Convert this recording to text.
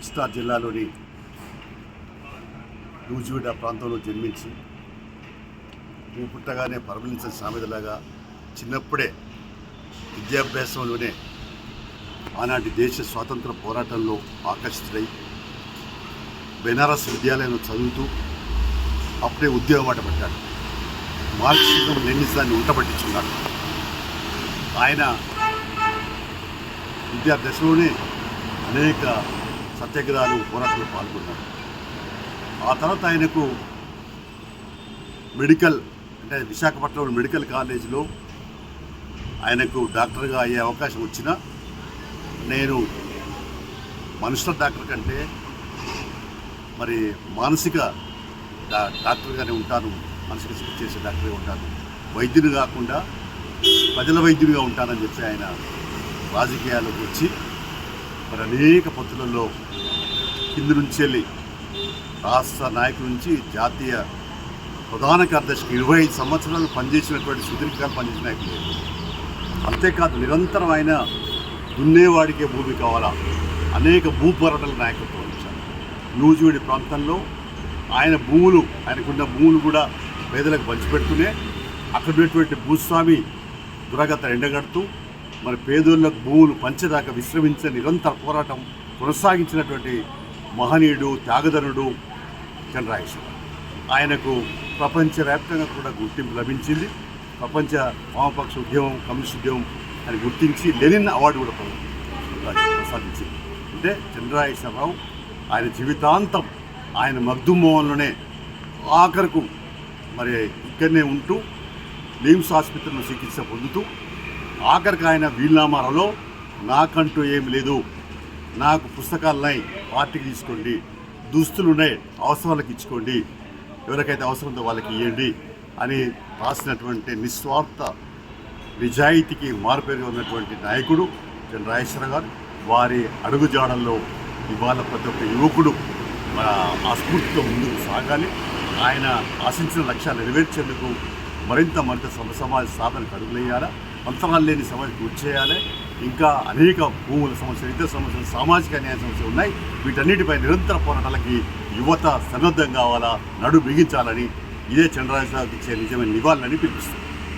కృష్ణా జిల్లాలోని నూజివీడ ప్రాంతంలో జన్మించి పువ్వు పుట్టగానే పరమలించిన సామెతలాగా చిన్నప్పుడే విద్యాభ్యాసంలోనే ఆనాటి దేశ స్వాతంత్ర పోరాటంలో ఆకర్షితుడై బెనారస్ విద్యాలయంలో చదువుతూ అప్పుడే ఉద్యోగం మాట పట్టాడు. మార్క్సిజం లెనినిజాన్ని ఉంటబట్టించుకున్నాడు ఆయన విద్యాభ్యాసంలోనే అనేక సత్యాగ్రహాలు పోరాటాలు పాల్గొన్నారు. ఆ తర్వాత ఆయనకు మెడికల్ అంటే విశాఖపట్నంలో మెడికల్ కాలేజీలో ఆయనకు డాక్టర్గా అయ్యే అవకాశం వచ్చినా నేను మనుషుల డాక్టర్ కంటే మరి మానసిక డా- డాక్టర్గానే ఉంటాను. మానసిక చికిత్స చేసే డాక్టర్గా ఉంటాను. వైద్యుని కాకుండా ప్రజల వైద్యునిగా ఉంటానని చెప్పి ఆయన రాజకీయాలకు వచ్చి మరి అనేక పద్ధతులలో కింది నుంచి వెళ్ళి రాష్ట్ర నాయకుల నుంచి జాతీయ ప్రధాన కార్యదర్శికి ఇరవై ఐదు సంవత్సరాలు పనిచేసినటువంటి సుదీర్ఘకాలం పనిచేసిన నాయకులు. అంతేకాదు నిరంతరం ఆయన దున్నేవాడికే భూమి కావాలా? అనేక భూ పోరాటాల నాయకత్వం వహించారు నూజివీడి ప్రాంతంలో ఆయన భూములు ఆయనకున్న భూములు కూడా పేదలకు పంచిపెడుతూనే అక్కడ ఉన్నటువంటి భూస్వామి దురగత ఎండగడుతూ మరి పేదోళ్ళకు భూములు పంచదాకా విశ్రమించే నిరంతర పోరాటం కొనసాగించినటువంటి మహనీయుడు త్యాగధనుడు చంద్రాయేశ్వర ఆయనకు ప్రపంచవ్యాప్తంగా కూడా గుర్తింపు లభించింది. ప్రపంచ వామపక్ష ఉద్యమం కమ్యూనిస్ట్ ఉద్యమం అని గుర్తించి లెనిన్ అవార్డు కూడా ప్రసాదించింది అంటే చంద్రాయేశ్వరరావు ఆయన జీవితాంతం ఆయన మగ్దుమోహన్లోనే ఆఖరకు మరి ఇక్కడనే ఉంటూ నిమ్స్ ఆసుపత్రిలో చికిత్స పొందుతూ ఆఖరికి ఆయన వీలునామాలలో నాకంటూ ఏం లేదు. నాకు పుస్తకాలు ఉన్నాయి పార్టీకి తీసుకోండి. దుస్తులు ఉన్నాయి అవసరాలకు ఇచ్చుకోండి. ఎవరికైతే అవసరంతో వాళ్ళకి ఇవ్వండి అని రాసినటువంటి నిస్వార్థ నిజాయితీకి మారుపేరుగా ఉన్నటువంటి నాయకుడు రాజేశ్వర గారు వారి అడుగుజాడల్లో ఇవాళ ప్రతి ఒక్క యువకుడు మన ఆస్ఫూర్తితో ముందుకు సాగాలి. ఆయన ఆశించిన లక్ష్యాలు నెరవేర్చేందుకు మరింత మరింత సమ సమాజ సాధనకు అడుగులేయాలా అంతరాలు లేని సమాజం చేయాలి ఇంకా అనేక భూముల సమస్యలు ఇతర సమస్యలు సామాజిక న్యాయ సమస్యలు ఉన్నాయి. వీటన్నిటిపై నిరంతర పోరాటాలకి యువత సన్నద్ధం కావాలా? నడు బిగించాలని ఇదే చంద్రరాజు ఇచ్చే నిజమైన నివాళులని పిలిపిస్తుంది